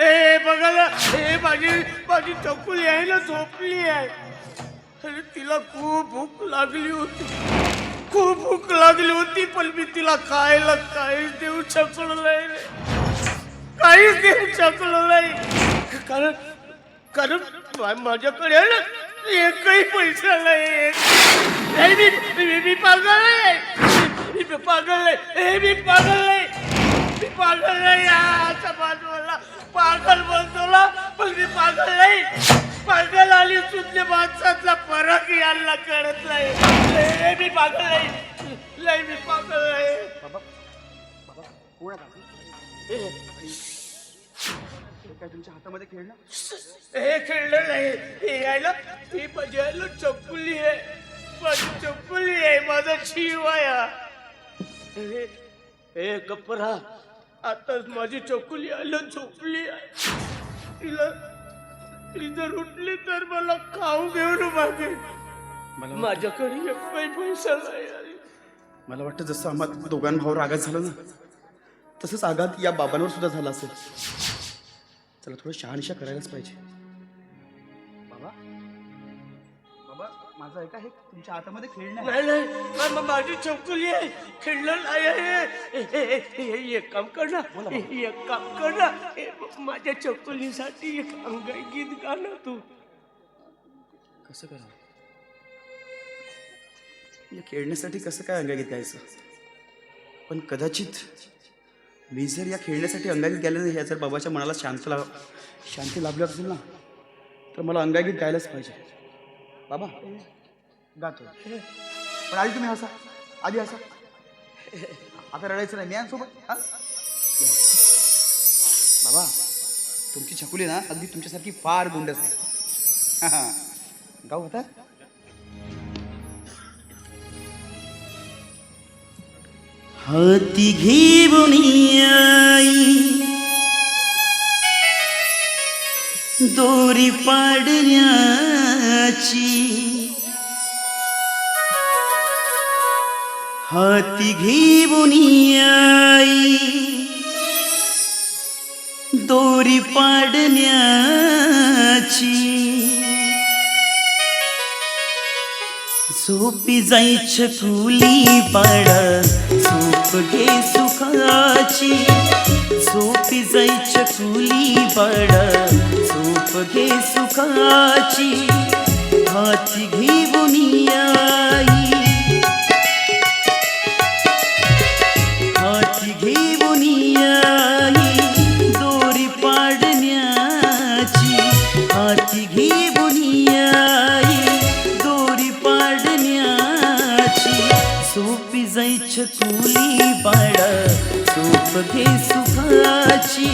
ए बघायला हे माझी माझी चकुली आहे ना झोपली आहे. अरे तिला खूप भूक लागली होती. खूप भूक लागली होती पण मी तिला खायला काहीच देऊ शकलो नाही रे. काहीच देऊ शकलो नाही. कारण कारण माझ्याकडे आहे ना एकही पैसा नाही. मी पागल आहे. मी पागल आहे. मी पागल आहे. पागल नाही आता बाजूला पागल बोलतोला पण मी पागल नाही. पागल आणि शुद्ध माणसातला फरक यांना कळत नाही. मी पागल नाही नाही मी पागल नाही? हे काय तुमच्या हातामध्ये खेळणं हे खेळलं नाही. हे यायला ती यायला चप्पली आहे. माझी चप्पली आहे माझा. हे- हे गप्प राहा. आताच माझी चकुली आलं झोपली आहे. तिला ती जर उठली तर मला खाऊ घेऊन मागेल मला माझ्याकडे एक काही पैसा नाही आहे. मला वाटतं जसं आम्हा दोघां भाऊ आघात झालं ना तसंच आघात या बाबांवर सुद्धा झाला असेल. चला थोडं शहानिशा करायलाच पाहिजे. माझं ऐका हे तुमच्या हातामध्ये खेळणं आहे. नाही नाही मा- मा- माझी चौकली आहे खेळलं नाही आहे. हे- हे- हे- हे- एक काम कर ना. हे- एक काम कर ना. हे माझ्या चौकलीसाठी एक अंगाई गीत गा ना तू. कसं करा या खेळण्यासाठी कसं काय अंगागीत गायचं? पण कदाचित मी जर या खेळण्यासाठी अंगागीत गायलं नाही या जर बाबाच्या मनाला शांत लाभ शांती लाभली असेल ना तर मला अंगागीत गायलाच पाहिजे. बाबा गातो पण आधी तुम्ही हसा. आधी हसा. आता रडायचं नाही. मी सोबत हा? या. बाबा तुमची छकुली ना अगदी तुमच्यासारखी फार गुंडच आहे. हा, हा. गाऊ होता हाती घेऊन आई. दोरी मनाची हाती घेऊन आई दोरी पाडण्याची झोपी जायच फुली पाडा झोप घे सुखाची. झोपी जायच फुली पाडा झोप घे सुखाची. हाती घेऊनी आई हाची घेऊनी आई दोरी पाडण्याची. हाची घेऊनी आई दोरी पाडण्याची. सोपी जायच तुली पाड सोप घे सुखाची.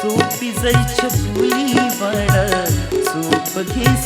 सोपी जायच तुली पाड सोप घे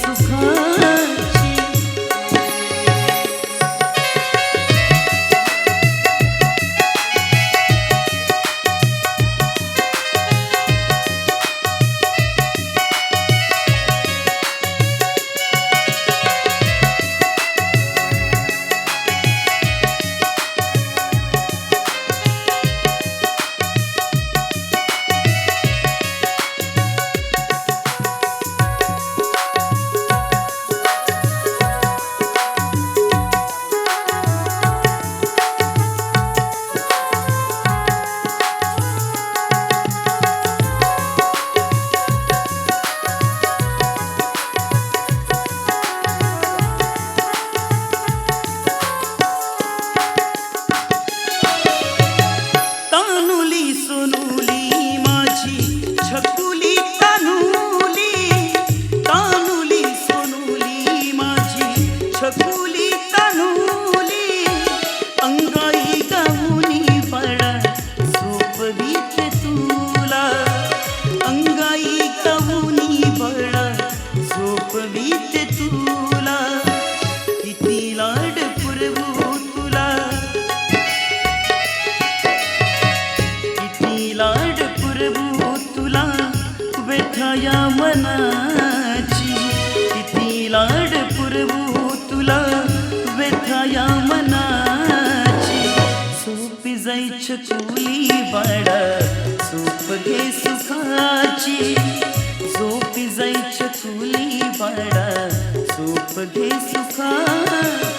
सुखाची झोपी जायच्या चुली बाळा झोप घे सुखा.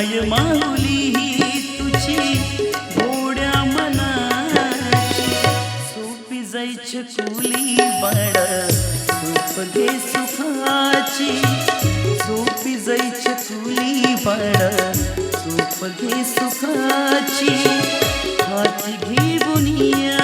माय माऊली ही तुझी गोड्या मनाची. सोपी जायची कुली बाळा सूप घे सुखाची. सोपी जायची कुली बाळा सूप घे सुखाची. हाती घे बुनिया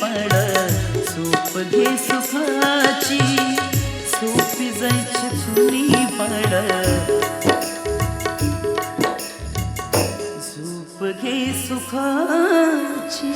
पड बाळा सोप घे सुखाची सोपी जायची चुनी पड. झोप घे सुखाची